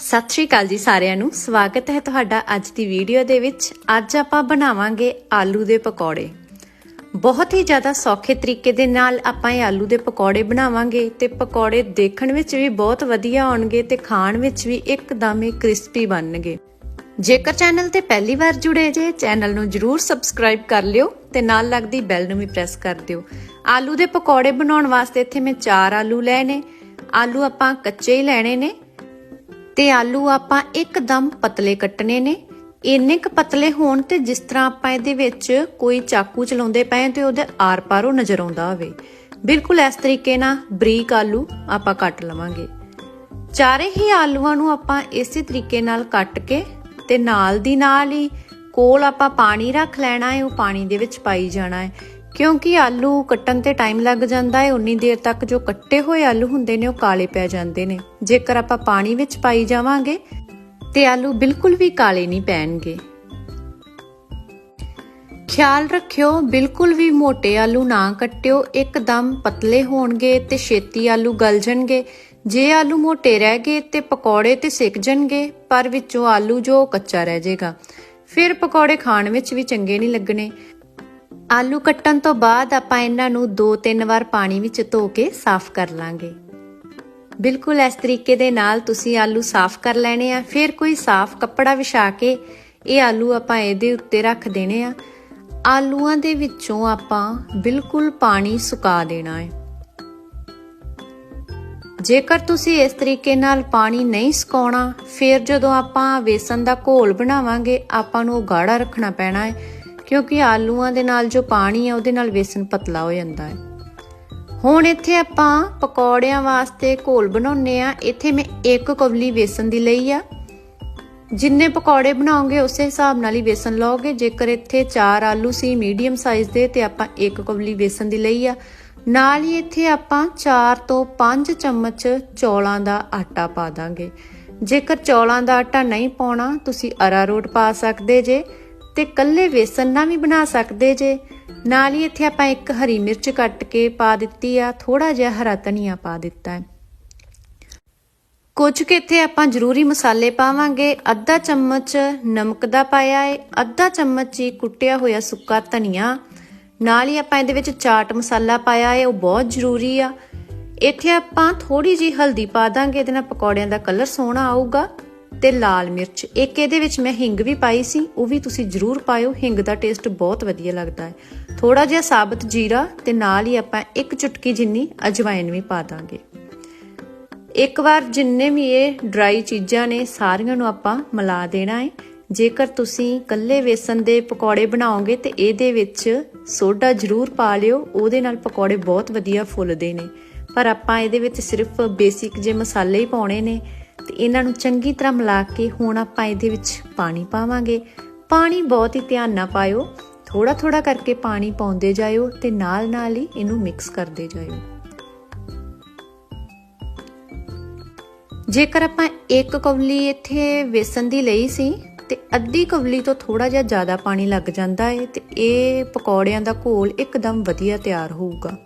ਸਤਿ ਸ਼੍ਰੀ ਅਕਾਲ ਜੀ ਸਾਰਿਆਂ ਨੂੰ। ਸਵਾਗਤ ਹੈ ਤੁਹਾਡਾ ਅੱਜ ਦੀ ਵੀਡੀਓ ਦੇ ਵਿੱਚ। ਅੱਜ ਆਪਾਂ ਬਣਾਵਾਂਗੇ ਆਲੂ ਦੇ ਪਕੌੜੇ। ਬਹੁਤ ਹੀ ਜ਼ਿਆਦਾ ਸੌਖੇ ਤਰੀਕੇ ਦੇ ਨਾਲ ਆਪਾਂ ਇਹ ਆਲੂ ਦੇ ਪਕੌੜੇ ਬਣਾਵਾਂਗੇ ਤੇ ਪਕੌੜੇ ਦੇਖਣ ਵਿੱਚ ਵੀ ਬਹੁਤ ਵਧੀਆ ਆਉਣਗੇ ਤੇ ਖਾਣ ਵਿੱਚ ਵੀ ਇੱਕਦਮ ਹੀ ਕ੍ਰਿਸਪੀ ਬਣਨਗੇ। ਜੇਕਰ ਚੈਨਲ ਤੇ ਪਹਿਲੀ ਵਾਰ ਜੁੜੇ ਜੇ, ਚੈਨਲ ਨੂੰ ਜਰੂਰ ਸਬਸਕ੍ਰਾਈਬ ਕਰ ਲਿਓ ਤੇ ਨਾਲ ਲੱਗਦੀ ਬੈਲ ਨੂੰ ਵੀ ਪ੍ਰੈਸ ਕਰ ਦਿਓ। ਆਲੂ ਦੇ ਪਕੌੜੇ ਬਣਾਉਣ ਵਾਸਤੇ ਇੱਥੇ ਮੈਂ 4 ਆਲੂ ਲਏ ਨੇ। ਆਲੂ ਆਪਾਂ ਕੱਚੇ ਹੀ ਲੈਣੇ ਨੇ। ਤੇ ਆਲੂ ਆਪਾਂ ਇੱਕਦਮ ਪਤਲੇ ਕੱਟਣੇ ਨੇ। ਇੰਨੇ ਕ ਪਤਲੇ ਹੋਣ ਤੇ ਜਿਸ ਤਰ੍ਹਾਂ ਆਪਾਂ ਇਹਦੇ ਵਿੱਚ ਕੋਈ ਚਾਕੂ ਚਲਾਉਂਦੇ ਪਏ ਤੇ ਉਹਦੇ ਆਰ-ਪਾਰ ਨਜ਼ਰ ਆਉਂਦਾ ਹੋਵੇ। ਬਿਲਕੁਲ ਇਸ ਤਰੀਕੇ ਨਾਲ ਬਰੀਕ ਆਲੂ ਆਪਾਂ ਕੱਟ ਲਵਾਂਗੇ। ਚਾਰੇ ਹੀ ਆਲੂਆਂ ਨੂੰ ਆਪਾਂ ਇਸੇ ਤਰੀਕੇ ਨਾਲ ਕੱਟ ਕੇ ਤੇ ਨਾਲ ਦੀ ਨਾਲ ਹੀ ਕੋਲ ਆਪਾਂ ਪਾਣੀ ਰੱਖ ਲੈਣਾ ਹੈ, ਉਹ ਪਾਣੀ ਦੇ ਵਿੱਚ ਪਾਈ ਜਾਣਾ ਹੈ। ਕਿਉਂਕਿ ਆਲੂ ਕੱਟਣ ਤੇ ਟਾਈਮ ਲੱਗ ਜਾਂਦਾ ਹੈ, ਉਨੀ ਦੇਰ ਤੱਕ ਜੋ ਕੱਟੇ ਹੋਏ ਆਲੂ ਹੁੰਦੇ ਨੇ, ਉਹ ਕਾਲੇ ਪੈ ਜਾਂਦੇ ਨੇ। ਜੇਕਰ ਆਪਾਂ ਪਾਣੀ ਵਿੱਚ ਪਾਈ ਜਾਵਾਂਗੇ, ਤੇ ਆਲੂ ਬਿਲਕੁਲ ਵੀ ਕਾਲੇ ਨਹੀਂ ਪੈਣਗੇ। ਖਿਆਲ ਰੱਖਿਓ, ਬਿਲਕੁਲ ਵੀ ਮੋٹے ਆਲੂ ਨਾ ਕੱਟਿਓ, ਇੱਕਦਮ ਪਤਲੇ ਹੋਣਗੇ ਤੇ ਛੇਤੀ ਆਲੂ ਗਲ ਜਾਣਗੇ। ਜੇ ਆਲੂ ਮੋٹے ਰਹਿ ਗਏ ਤੇ ਪਕੌੜੇ ਤੇ ਸਿੱਕ ਜਾਣਗੇ, ਪਰ ਵਿੱਚੋਂ ਆਲੂ ਜੋ ਕੱਚਾ ਰਹਿ ਜਾਏਗਾ। ਫਿਰ ਪਕੌੜੇ ਖਾਣ ਵਿੱਚ ਵੀ ਚੰਗੇ ਨਹੀਂ ਲੱਗਣੇ। ਆਲੂ ਕੱਟਣ ਤੋਂ ਬਾਅਦ ਆਪਾਂ ਇਹਨਾਂ ਨੂੰ 2-3 ਵਾਰ ਪਾਣੀ ਵਿੱਚ ਧੋ ਕੇ ਸਾਫ਼ ਕਰ ਲਾਂਗੇ। ਬਿਲਕੁਲ ਇਸ ਤਰੀਕੇ ਦੇ ਨਾਲ ਤੁਸੀਂ ਆਲੂ ਸਾਫ਼ ਕਰ ਲੈਣੇ ਆ। ਫਿਰ ਕੋਈ ਸਾਫ਼ ਕੱਪੜਾ ਵਿਛਾ ਕੇ ਇਹ ਆਲੂ ਆਪਾਂ ਇਹਦੇ ਉੱਤੇ ਰੱਖ ਦੇਣੇ ਆ। ਆਲੂਆਂ ਦੇ ਵਿੱਚੋਂ ਆਪਾਂ ਬਿਲਕੁਲ ਪਾਣੀ ਸੁਕਾ ਦੇਣਾ ਹੈ। ਜੇਕਰ ਤੁਸੀਂ ਇਸ ਤਰੀਕੇ ਨਾਲ ਪਾਣੀ ਨਹੀਂ ਸੁਕਾਉਣਾ, ਫਿਰ ਜਦੋਂ ਆਪਾਂ ਵੇਸਣ ਦਾ ਘੋਲ ਬਣਾਵਾਂਗੇ, ਆਪਾਂ ਨੂੰ ਉਹ ਗਾੜਾ ਰੱਖਣਾ ਪੈਣਾ ਹੈ। ਕਿਉਂਕਿ ਆਲੂਆਂ ਦੇ ਨਾਲ ਜੋ ਪਾਣੀ ਹੈ ਉਹਦੇ ਨਾਲ ਵੇਸਣ ਪਤਲਾ ਹੋ ਜਾਂਦਾ ਹੈ। ਹੁਣ ਇੱਥੇ ਆਪਾਂ ਪਕੌੜਿਆਂ ਵਾਸਤੇ ਘੋਲ ਬਣਾਉਨੇ ਆ ਇੱਥੇ ਮੈਂ ਇੱਕ ਕਵਲੀ ਵੇਸਣ ਦੀ ਲਈ ਆ। ਜਿੰਨੇ ਪਕੌੜੇ ਬਣਾਓਗੇ, ਉਸੇ ਹਿਸਾਬ ਨਾਲ ਹੀ ਵੇਸਣ ਲਓਗੇ। ਜੇਕਰ ਇੱਥੇ 4 ਆਲੂ ਸੀ ਮੀਡੀਅਮ ਸਾਈਜ਼ ਦੇ, ਤੇ ਆਪਾਂ ਇੱਕ ਕਵਲੀ ਵੇਸਣ ਦੀ ਲਈ ਆ। ਨਾਲ ਹੀ ਇੱਥੇ ਆਪਾਂ 4 ਤੋਂ 5 ਚਮਚ ਚੌਲਾਂ ਦਾ ਆਟਾ ਪਾ ਦਾਂਗੇ। ਜੇਕਰ ਚੌਲਾਂ ਦਾ ਆਟਾ ਨਹੀਂ ਪਾਉਣਾ, ਤੁਸੀਂ ਅਰਾਰੋਟ ਪਾ ਸਕਦੇ ਜੇ। ਤੇ ਕੱਲੇ ਵੇਸਣ ਨਾਲ ਵੀ ਬਣਾ ਸਕਦੇ ਜੇ। ਨਾਲ ਹੀ ਇੱਥੇ ਆਪਾਂ ਇੱਕ ਹਰੀ ਮਿਰਚ ਕੱਟ ਕੇ ਪਾ ਦਿੱਤੀ ਆ ਥੋੜਾ ਜਿਹਾ ਹਰਾ ਧਨੀਆ ਪਾ ਦਿੱਤਾ ਹੈ। ਕੁਝ ਕਿ ਇੱਥੇ ਆਪਾਂ ਜ਼ਰੂਰੀ ਮਸਾਲੇ ਪਾਵਾਂਗੇ। ਅੱਧਾ ਚਮਚ ਨਮਕ ਦਾ ਪਾਇਆ ਹੈ, ਅੱਧਾ ਚਮਚ ਹੀ ਕੁੱਟਿਆ ਹੋਇਆ ਸੁੱਕਾ ਧਨੀਆ। ਨਾਲ ਹੀ ਆਪਾਂ ਇਹਦੇ ਵਿੱਚ ਚਾਟ ਮਸਾਲਾ ਪਾਇਆ ਹੈ, ਉਹ ਬਹੁਤ ਜ਼ਰੂਰੀ ਆ। ਇੱਥੇ ਆਪਾਂ ਥੋੜੀ ਜੀ ਹਲਦੀ ਪਾ ਦਾਂਗੇ, ਇਹਦੇ ਨਾਲ ਪਕੌੜਿਆਂ ਦਾ ਕਲਰ ਸੋਹਣਾ ਆਊਗਾ। ਤੇ ਲਾਲ ਮਿਰਚ। ਇੱਕ ਇਹਦੇ ਵਿੱਚ ਮੈਂ ਹਿੰਗ ਵੀ ਪਾਈ ਸੀ, ਉਹ ਵੀ ਤੁਸੀਂ ਜ਼ਰੂਰ ਪਾਇਓ। ਹਿੰਗ ਦਾ ਟੇਸਟ ਬਹੁਤ ਵਧੀਆ ਲੱਗਦਾ ਹੈ। ਥੋੜਾ ਜਿਹਾ ਸਾਬਤ ਜੀਰਾ ਤੇ ਨਾਲ ਹੀ ਆਪਾਂ ਇੱਕ ਚੁਟਕੀ ਜਿੰਨੀ ਅਜਵਾਇਨ ਵੀ ਪਾ ਦਾਂਗੇ। ਇੱਕ ਵਾਰ ਜਿੰਨੇ ਵੀ ਇਹ ਡਰਾਈ ਚੀਜ਼ਾਂ ਨੇ, ਸਾਰੀਆਂ ਨੂੰ ਆਪਾਂ ਮਿਲਾ ਦੇਣਾ ਹੈ। ਜੇਕਰ ਤੁਸੀਂ ਕੱਲੇ ਵੇਸਣ ਦੇ ਪਕੌੜੇ ਬਣਾਓਗੇ ਤੇ ਇਹਦੇ ਵਿੱਚ ਸੋਡਾ ਜ਼ਰੂਰ ਪਾ ਲਿਓ। ਉਹਦੇ ਨਾਲ ਪਕੌੜੇ ਬਹੁਤ ਵਧੀਆ ਫੁੱਲਦੇ ਨੇ। ਪਰ ਆਪਾਂ ਇਹਦੇ ਵਿੱਚ ਸਿਰਫ ਬੇਸਿਕ ਜੇ ਮਸਾਲੇ ਹੀ ਪਾਉਣੇ ਨੇ ਤੇ ਇਹਨਾਂ ਨੂੰ ਚੰਗੀ ਤਰ੍ਹਾਂ ਮਿਲਾ ਕੇ ਹੁਣ ਆਪਾਂ ਇਹਦੇ ਵਿੱਚ ਪਾਣੀ ਪਾਵਾਂਗੇ। ਪਾਣੀ ਬਹੁਤ ਹੀ ਧਿਆਨ ਨਾਲ ਪਾਇਓ। ਥੋੜਾ ਥੋੜਾ ਕਰਕੇ ਪਾਣੀ ਪਾਉਂਦੇ ਜਾਇਓ ਤੇ ਨਾਲ ਨਾਲ ਹੀ ਇਹਨੂੰ ਮਿਕਸ ਕਰਦੇ ਜਾਇਓ। ਜੇਕਰ ਆਪਾਂ ਇੱਕ ਕਵਲੀ ਇੱਥੇ ਵੇਸਣ ਦੀ ਲਈ ਸੀ ਤੇ ਅੱਧੀ ਕਵਲੀ ਤੋਂ ਥੋੜਾ ਜਿਹਾ ਜ਼ਿਆਦਾ ਪਾਣੀ ਲੱਗ ਜਾਂਦਾ ਹੈ ਤੇ ਇਹ ਪਕੌੜਿਆਂ ਦਾ ਘੋਲ ਇੱਕਦਮ ਵਧੀਆ ਤਿਆਰ ਹੋਊਗਾ।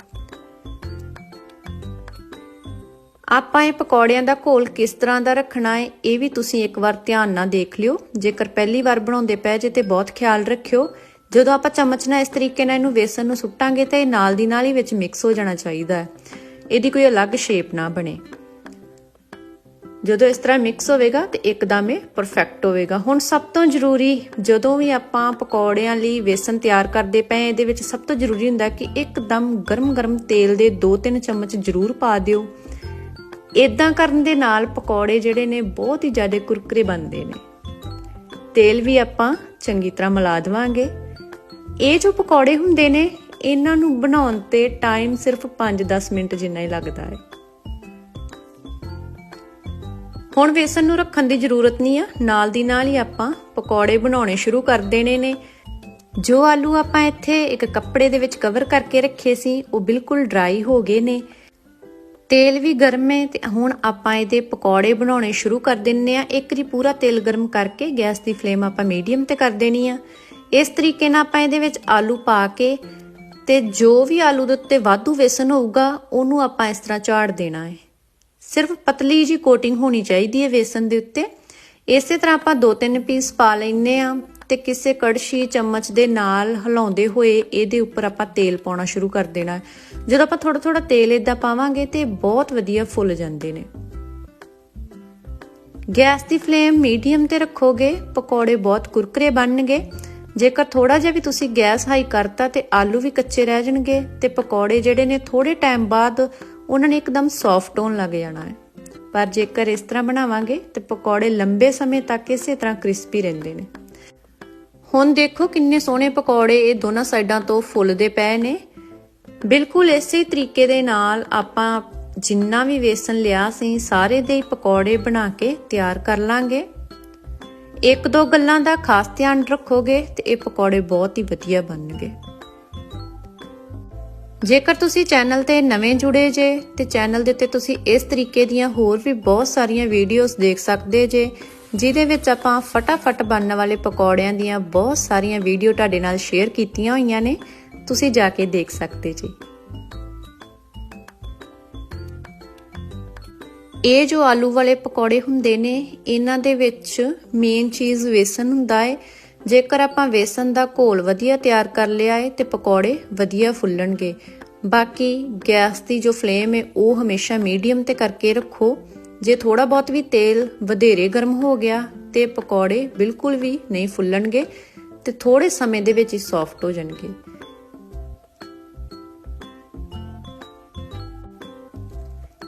ਆਪਾਂ ਇਹ ਪਕੌੜਿਆਂ ਦਾ ਘੋਲ ਕਿਸ ਤਰ੍ਹਾਂ ਦਾ ਰੱਖਣਾ ਹੈ, ਇਹ ਵੀ ਤੁਸੀਂ ਇੱਕ ਵਾਰ ਧਿਆਨ ਨਾਲ ਦੇਖ ਲਿਓ। ਜੇਕਰ ਪਹਿਲੀ ਵਾਰ ਬਣਾਉਂਦੇ ਪਏ ਜੇ ਤੇ ਬਹੁਤ ਖਿਆਲ ਰੱਖਿਓ। ਜਦੋਂ ਆਪਾਂ ਚਮਚ ਨਾਲ ਇਸ ਤਰੀਕੇ ਨਾਲ ਇਹਨੂੰ ਵੇਸਣ ਨੂੰ ਸੁੱਟਾਂਗੇ ਤਾਂ ਇਹ ਨਾਲ ਦੀ ਨਾਲ ਹੀ ਵਿੱਚ ਮਿਕਸ ਹੋ ਜਾਣਾ ਚਾਹੀਦਾ ਹੈ। ਇਹਦੀ ਕੋਈ ਅਲੱਗ ਸ਼ੇਪ ਨਾ ਬਣੇ। ਜਦੋਂ ਇਸ ਤਰ੍ਹਾਂ ਮਿਕਸ ਹੋਵੇਗਾ ਤੇ ਇੱਕਦਮ ਇਹ ਪਰਫੈਕਟ ਹੋਵੇਗਾ। ਹੁਣ ਸਭ ਤੋਂ ਜ਼ਰੂਰੀ ਜਦੋਂ ਵੀ ਆਪਾਂ ਪਕੌੜਿਆਂ ਲਈ ਵੇਸਣ ਤਿਆਰ ਕਰਦੇ ਪਏ ਇਹਦੇ ਵਿੱਚ ਸਭ ਤੋਂ ਜ਼ਰੂਰੀ ਹੁੰਦਾ ਕਿ ਇੱਕਦਮ ਗਰਮ-ਗਰਮ ਤੇਲ ਦੇ 2-3 ਚਮਚ ਜ਼ਰੂਰ ਪਾ ਦਿਓ। ਇਦਾਂ ਕਰਨ ਦੇ ਨਾਲ ਪਕੌੜੇ ਜਿਹੜੇ ਨੇ ਬਹੁਤ ਹੀ ਜ਼ਿਆਦਾ ਕੁਰਕਰੇ ਬਣਦੇ ਨੇ। ਤੇਲ ਵੀ ਆਪਾਂ ਚੰਗੀ ਤਰ੍ਹਾਂ ਮਿਲਾ ਦਵਾਂਗੇ। ਇਹ ਜੋ ਪਕੌੜੇ ਹੁੰਦੇ ਨੇ, ਇਹਨਾਂ ਨੂੰ ਬਣਾਉਣ ਤੇ ਟਾਈਮ ਸਿਰਫ 5-10 ਮਿੰਟ ਜਿੰਨਾ ਹੀ ਲੱਗਦਾ ਹੈ। ਹੁਣ ਵੇਸਣ ਨੂੰ ਰੱਖਣ ਦੀ ਜ਼ਰੂਰਤ ਨਹੀਂ ਆ। ਨਾਲ ਦੀ ਨਾਲ ਹੀ ਆਪਾਂ ਪਕੌੜੇ ਬਣਾਉਣੇ ਸ਼ੁਰੂ ਕਰ ਦੇਣੇ ਨੇ। ਜੋ ਆਲੂ ਆਪਾਂ ਇੱਥੇ ਇੱਕ ਕੱਪੜੇ ਦੇ ਵਿੱਚ ਕਵਰ ਕਰਕੇ ਰੱਖੇ ਸੀ, ਉਹ ਬਿਲਕੁਲ ਡਰਾਈ ਹੋ ਗਏ ਨੇ। ਤੇਲ ਵੀ ਗਰਮ ਹੈ ਤੇ ਹੁਣ ਆਪਾਂ ਇਹਦੇ ਪਕੌੜੇ ਬਣਾਉਣੇ ਸ਼ੁਰੂ ਕਰ ਦਿੰਨੇ ਆ। ਇੱਕ ਜੀ ਪੂਰਾ ਤੇਲ ਗਰਮ ਕਰਕੇ ਗੈਸ ਦੀ ਫਲੇਮ ਆਪਾਂ ਮੀਡੀਅਮ ਤੇ ਕਰ ਦੇਣੀ ਆ। ਇਸ ਤਰੀਕੇ ਨਾਲ ਆਪਾਂ ਇਹਦੇ ਵਿੱਚ ਆਲੂ ਪਾ ਕੇ ਤੇ ਜੋ ਵੀ ਆਲੂ ਦੇ ਉੱਤੇ ਵਾਧੂ ਵੇਸਣ ਹੋਊਗਾ, ਉਹਨੂੰ ਆਪਾਂ ਇਸ ਤਰ੍ਹਾਂ ਝਾੜ ਦੇਣਾ ਹੈ। ਸਿਰਫ ਪਤਲੀ ਜੀ ਕੋਟਿੰਗ ਹੋਣੀ ਚਾਹੀਦੀ ਹੈ ਵੇਸਣ ਦੇ ਉੱਤੇ। ਇਸੇ ਤਰ੍ਹਾਂ ਆਪਾਂ ਦੋ ਤਿੰਨ ਪੀਸ ਪਾ ਲੈਨੇ ਆ ਤੇ ਕਿਸੇ ਕੜਛੀ ਚਮਚ ਦੇ ਨਾਲ ਹਿਲਾਉਂਦੇ ਹੋਏ ਇਹਦੇ ਉੱਪਰ ਆਪਾਂ ਤੇਲ ਪਾਉਣਾ ਸ਼ੁਰੂ ਕਰ ਦੇਣਾ। ਜਦੋਂ ਆਪਾਂ ਥੋੜਾ ਥੋੜਾ ਤੇਲ ਇਦਾਂ ਪਾਵਾਂਗੇ ਤੇ ਬਹੁਤ ਵਧੀਆ ਫੁੱਲ ਜਾਂਦੇ ਨੇ। ਗੈਸ ਦੀ ਫਲੇਮ ਮੀਡੀਅਮ ਤੇ ਰੱਖੋਗੇ, ਪਕੌੜੇ ਬਹੁਤ ਕੁਰਕਰੇ ਬਣਨਗੇ। ਜੇਕਰ ਥੋੜਾ ਜਿਹਾ ਵੀ ਤੁਸੀਂ ਗੈਸ ਹਾਈ ਕਰਤਾ ਤੇ ਆਲੂ ਵੀ ਕੱਚੇ ਰਹਿ ਜਾਣਗੇ ਤੇ ਪਕੌੜੇ ਜਿਹੜੇ ਨੇ ਥੋੜੇ ਟਾਈਮ ਬਾਅਦ ਉਹਨਾਂ ਨੇ ਇੱਕਦਮ ਸੌਫਟ ਹੋਣ ਲੱਗ ਜਾਣਾ ਹੈ। ਪਰ ਜੇਕਰ ਇਸ ਤਰ੍ਹਾਂ ਬਣਾਵਾਂਗੇ ਤੇ ਪਕੌੜੇ ਲੰਬੇ ਸਮੇਂ ਤੱਕ ਇਸੇ ਤਰ੍ਹਾਂ ਕ੍ਰਿਸਪੀ ਰਹਿੰਦੇ ਨੇ। ਹੁਣ ਦੇਖੋ ਕਿੰਨੇ ਸੋਹਣੇ ਪਕੌੜੇ ਇਹ ਦੋਨਾਂ ਸਾਈਡਾਂ ਤੋਂ ਫੁੱਲਦੇ ਪਏ ਨੇ। ਬਿਲਕੁਲ ਇਸੇ ਤਰੀਕੇ ਦੇ ਨਾਲ ਆਪਾਂ ਜਿੰਨਾ ਵੀ ਵੇਸਣ ਲਿਆ ਸੀ, ਸਾਰੇ ਦੇ ਪਕੌੜੇ ਬਣਾ ਕੇ ਤਿਆਰ ਕਰ ਲਾਂਗੇ। ਇੱਕ ਦੋ ਗੱਲਾਂ ਦਾ ਖਾਸ ਧਿਆਨ ਰੱਖੋਗੇ ਤੇ ਇਹ ਪਕੌੜੇ ਬਹੁਤ ਹੀ ਵਧੀਆ ਬਣਨਗੇ। ਜੇਕਰ ਤੁਸੀਂ ਚੈਨਲ ਤੇ ਨਵੇਂ ਜੁੜੇ ਜੇ ਤੇ ਚੈਨਲ ਦੇ ਉੱਤੇ ਤੁਸੀਂ ਇਸ ਤਰੀਕੇ ਦੀਆਂ ਹੋਰ ਵੀ ਬਹੁਤ ਸਾਰੀਆਂ ਵੀਡੀਓਜ਼ ਦੇਖ ਸਕਦੇ ਜੇ ਜਿਹਦੇ ਵਿੱਚ ਆਪਾਂ ਫਟਾਫਟ ਬਣਨ ਵਾਲੇ ਪਕੌੜਿਆਂ ਦੀਆਂ ਬਹੁਤ ਸਾਰੀਆਂ ਵੀਡੀਓ ਤੁਹਾਡੇ ਨਾਲ ਸ਼ੇਅਰ ਕੀਤੀਆਂ ਹੋਈਆਂ ਨੇ। ਤੁਸੀਂ ਜਾ ਕੇ ਦੇਖ ਸਕਦੇ ਜੀ। ਇਹ ਜੋ ਆਲੂ ਵਾਲੇ ਪਕੌੜੇ ਹੁੰਦੇ ਨੇ, ਇਹਨਾਂ ਦੇ ਵਿੱਚ ਮੇਨ ਚੀਜ਼ ਵੇਸਣ ਹੁੰਦਾ ਹੈ ਜੇਕਰ ਆਪਾਂ ਵੇਸਣ ਦਾ ਘੋਲ ਵਧੀਆ ਤਿਆਰ ਕਰ ਲਿਆ ਹੈ ਤੇ ਪਕੌੜੇ ਵਧੀਆ ਫੁੱਲਣਗੇ। ਬਾਕੀ ਗੈਸ ਦੀ ਜੋ ਫਲੇਮ ਹੈ ਉਹ ਹਮੇਸ਼ਾ ਮੀਡੀਅਮ ਤੇ ਕਰਕੇ ਰੱਖੋ। ਜੇ ਥੋੜਾ ਬਹੁਤ ਵੀ ਤੇਲ ਵਧੇਰੇ ਗਰਮ ਹੋ ਗਿਆ ਤੇ ਪਕੌੜੇ ਬਿਲਕੁਲ ਵੀ ਨਹੀਂ ਫੁੱਲਣਗੇ ਤੇ ਥੋੜੇ ਸਮੇਂ ਦੇ ਵਿੱਚ ਹੀ ਸੌਫਟ ਹੋ ਜਾਣਗੇ।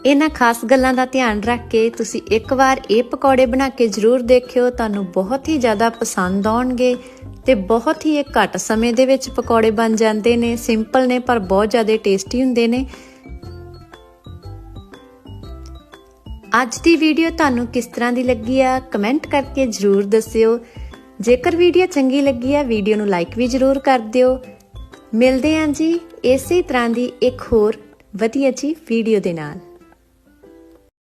ਇਹਨਾਂ ਖਾਸ ਗੱਲਾਂ ਦਾ ਧਿਆਨ ਰੱਖ ਕੇ ਤੁਸੀਂ ਇੱਕ ਵਾਰ ਇਹ ਪਕੌੜੇ ਬਣਾ ਕੇ ਜ਼ਰੂਰ ਦੇਖਿਓ। ਤੁਹਾਨੂੰ ਬਹੁਤ ਹੀ ਜ਼ਿਆਦਾ ਪਸੰਦ ਆਉਣਗੇ ਤੇ ਬਹੁਤ ਹੀ ਇਹ ਘੱਟ ਸਮੇਂ ਦੇ ਵਿੱਚ ਪਕੌੜੇ ਬਣ ਜਾਂਦੇ ਨੇ। ਸਿੰਪਲ ਨੇ ਪਰ ਬਹੁਤ ਜ਼ਿਆਦਾ ਟੇਸਟੀ ਹੁੰਦੇ ਨੇ। ਅੱਜ ਦੀ ਵੀਡੀਓ ਤੁਹਾਨੂੰ ਕਿਸ ਤਰ੍ਹਾਂ ਦੀ ਲੱਗੀ ਆ ਕਮੈਂਟ ਕਰਕੇ ਜ਼ਰੂਰ ਦੱਸਿਓ। ਜੇਕਰ ਵੀਡੀਓ ਚੰਗੀ ਲੱਗੀ ਆ, ਵੀਡੀਓ ਨੂੰ ਲਾਈਕ ਵੀ ਜ਼ਰੂਰ ਕਰ ਦਿਓ। ਮਿਲਦੇ ਆਂ ਜੀ ਇਸੇ ਤਰ੍ਹਾਂ ਦੀ ਇੱਕ ਹੋਰ ਵਧੀਆ ਜੀ ਵੀਡੀਓ ਦੇ ਨਾਲ।